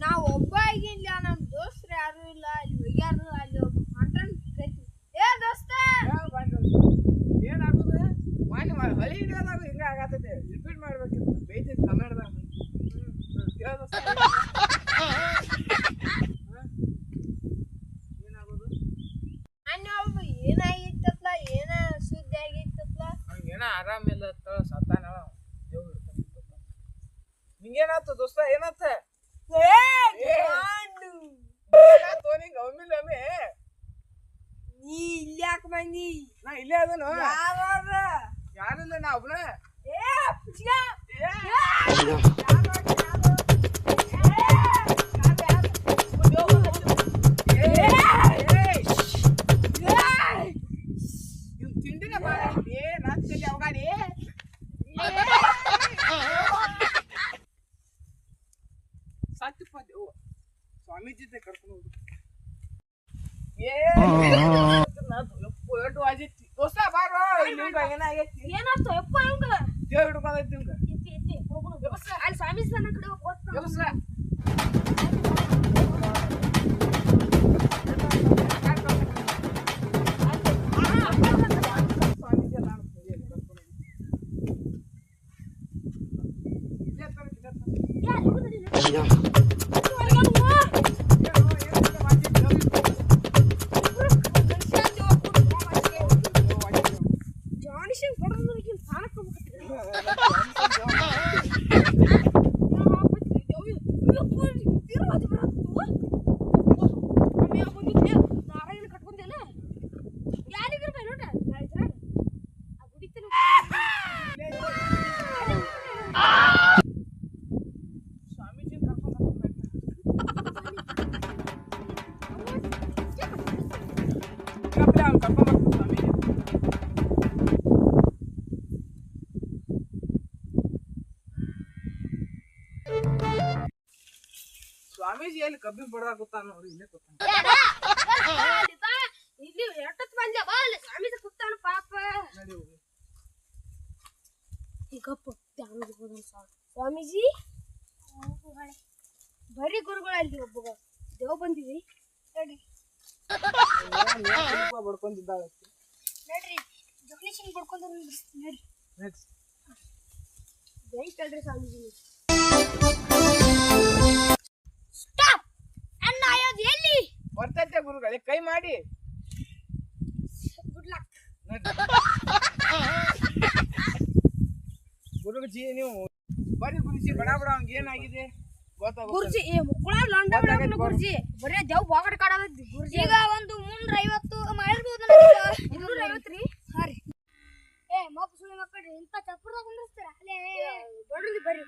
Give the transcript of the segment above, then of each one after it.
ನಾವ್ ಒಬ್ಬ ಆಗಿಲ್ಲ ನಮ್ ದೋಸ್ತ್ರು ಯಾರು ಇಲ್ಲ ಅಲ್ಲಿ ಹೋಗ್ಯಾರು ಅಲ್ಲಿ ಒಬ್ಬ ಹೊಂಟಾನ್ ಕರಿತೀವಿ ಏ ದೋಸ್ತ! ಏನಾಗುದು? ಮಾನ್ಯ ಹಳಿ ಹಿಡಿಯೋದಾಗ ಹಿಂಗ ಆಗತ್ತೆ ರಿಪೀಟ್ ಮಾಡ್ಬೇಕಿತ್ತು. ಬೈತಿದ್ ಕನ್ನಡದಾಗ. ಏನಾಗುದು? ಅನ್ನ ಒಬ್ಬ ಏನಾಗಿತ್ತಪ್ಲ? ಏನ ಸುದ್ದಿ ಆಗಿತ್ತಪ್ಲ? ಹಂಗೇನ ಆರಾಮಿಲ್ಲ. ದೋಸ್ತ ಏನಾತ. ನಿಂಗ ಒಮ್ಮಿಲ್ಲೊಮ್ಮೆ ನೀ ಇಲ್ಯಾಕ್ ಬಂದಿ ನಾ ಇಲ್ಲೇ ಅದನು. ಯಾರಿಲ್ಲ ನಾ ಒಬ್ನ? ಏ, ಸ್ವಾಮೀಜಿ ಕರ್ಕೊಂಡು ಹೋಗು ಏ ಎಷ್ಟು ವಾಜಿತ್ತಿ ದೋಸ್ತ ಬಾರೋ ಅವ್ನು ಸ್ವಾಮೀಜಿ ಸ್ವಾಮೀಜಿ ಎಲ್ಲಿ ಕಬ್ಬಿನ ಬಡದಾಗ ಕೂತಾನ ನೋಡಿ ಇಲ್ಲೇ ಕೂತಾನ. ಇಲ್ಲಿ ಎಷ್ಟೊತ್ತು ಬಂದೆ ಬಾ ಅಲ್ಲಿ ಸ್ವಾಮೀಜಿ ಕೂತಾನ ಪಾಪ. ನಡಿ ಹೋಗಿ. ಈಗಪ್ಪ ಹೋಗೋಣ ಸ್ವಾಮೀಜಿ ಬರೀ ಗುರುಗಳು ಅಲ್ಲಿ ಒಬ್ಬ ದೇವ್ ಬಂದಿವಿ ನಡಿ. ಬಡ್ಕೊಂಡಿದ್ದಾಗ ನಡ್ರಿ ಬಡ್ಕೊಂಡು ನಡ್ರಿ. ನೆಕ್ಸ್ಟ್ ಸ್ವಾಮೀಜಿ. ಸ್ಟಾಪ್ ಆಯೋದು ಎಲ್ಲಿ? ಬರ್ತೈತೆ ಗುರುಗಳೇ ಕೈ ಮಾಡಿ. ಗುಡ್ ಲಕ್ ಗುರುಜಿ ನೀವು ಬರೀ ಗುರುಜಿ ಬಡ ಬಡ ಅವ್ನ್ಗ್ ಏನಾಗಿದೆ? ಗುರುಜಿ ಈ ಮುಕ್ಕಳ ಲಂಡ ಗೊತ್ತಾಗೈತ್ ಗುರುಜಿ. ಬರೇ ದೇವ್ ಬಾಗಡ ಕಾಡೋದ್ ಗುರುಜಿ ಈಗ ಒಂದು ಮುನ್ನೂರ ಐವತ್ತು ಮಾಡಿರ್ಬೋದು ಇನ್ನೂರ ಐವತ್ತು ರೀ. ಹಾ ರೀ. ಏ ಮಪ್ಪ ಸುಳಿ ಮಕ್ಕಳ್ರಿ ಇಂತ ಚಪ್ಪರದಾಗ ಕುಂದಿರ್ತಾರ ಅಲ್ಲೇ ದೊಡ್ಡದು ಬರ್ರಿ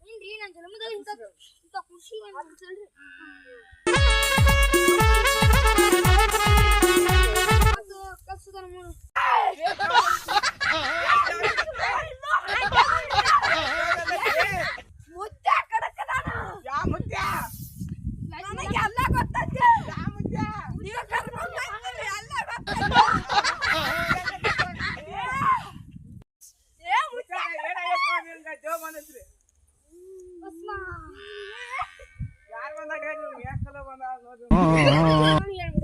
ಇಲ್ರಿ ನನ್ನ ಜನ್ಮದಾಗ ಇಂತ ಇಂಥ ಖುಷಿ ಅನ್ಸಲ್ರಿ ಬಂದೈತ್ರಿ ಯಾರು ಬಂದಾಗ ಯಾಕೆ ಬಂದ ನೋಡ್ರಿ